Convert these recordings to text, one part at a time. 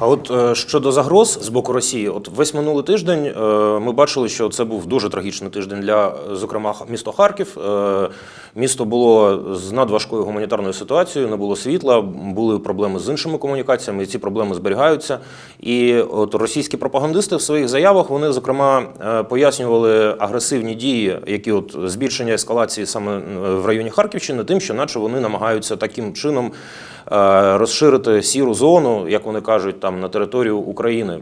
А от е, щодо загроз з боку Росії, от весь минулий тиждень е, ми бачили, що це був дуже трагічний тиждень для, зокрема, місто Харків. Е, Місто було з надважкою гуманітарною ситуацією, не було світла, були проблеми з іншими комунікаціями, і ці проблеми зберігаються. І от російські пропагандисти в своїх заявах вони, зокрема, е, пояснювали агресивні дії, які от збільшення ескалації саме в районі Харківщини, тим, що наче вони намагаються таким чином е, розширити сіру зону, як вони кажуть, там на територію України.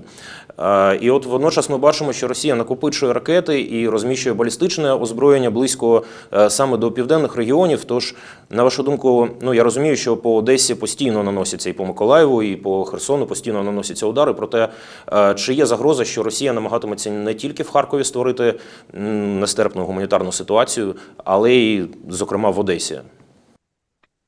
Е, І от водночас ми бачимо, що Росія накопичує ракети і розміщує балістичне озброєння близько е, саме до південних регіонів. Тож, на вашу думку, ну я розумію, що по Одесі постійно наносяться і по Миколаєву, і по Херсону постійно наносяться удари. Проте е, чи є загроза, що Росія намагатиметься не тільки в Харкові створити нестерпну гуманітарну ситуацію, але й, зокрема, в Одесі?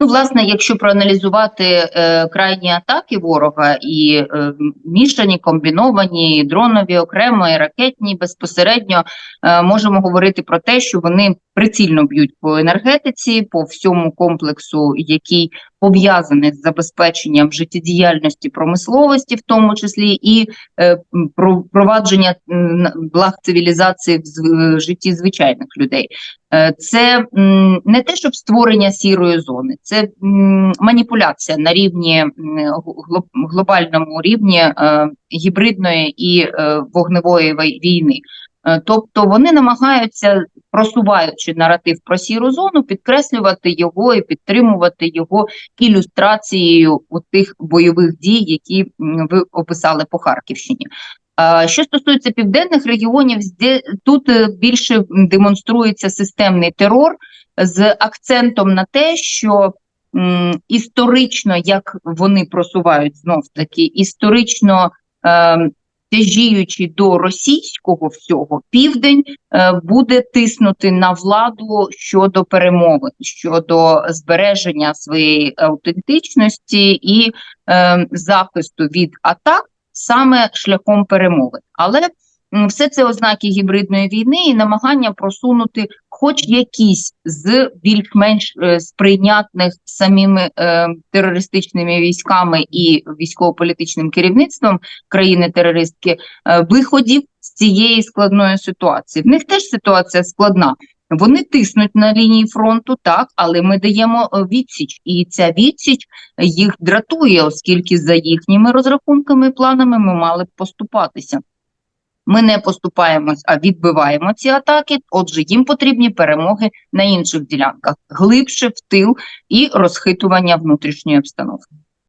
Ну, власне, якщо проаналізувати е, крайні атаки ворога і е, мішані, комбіновані, і дронові окремо, і ракетні безпосередньо, е, можемо говорити про те, що вони прицільно б'ють по енергетиці, по всьому комплексу, який пов'язаний з забезпеченням життєдіяльності промисловості, в тому числі і е, провадження благ цивілізації в житті звичайних людей. Е, Це не те, щоб створення сірої зони, це маніпуляція на рівні глобальному рівні е, гібридної і вогневої війни. Тобто вони намагаються, просуваючи наратив про сіру зону, підкреслювати його і підтримувати його ілюстрацією у тих бойових дій, які ви описали по Харківщині. Що стосується південних регіонів, тут е, більше демонструється системний терор з акцентом на те, що історично, як вони просувають знов таки, історично е, тяжіючи до російського всього, південь е, буде тиснути на владу щодо перемовин, щодо збереження своєї аутентичності і е, захисту від атак саме шляхом перемовин. Але все це ознаки гібридної війни і намагання просунути хоч якісь з більш-менш е, сприйнятних самими е, терористичними військами і військово-політичним керівництвом країни-терористки е, виходів з цієї складної ситуації. В них теж ситуація складна. Вони тиснуть на лінії фронту, так, але ми даємо е, відсіч, і ця відсіч їх дратує, оскільки за їхніми розрахунками і планами ми мали б поступатися. Ми не поступаємось, а відбиваємо ці атаки. Отже, їм потрібні перемоги на інших ділянках, глибше в тил і розхитування внутрішньої обстановки.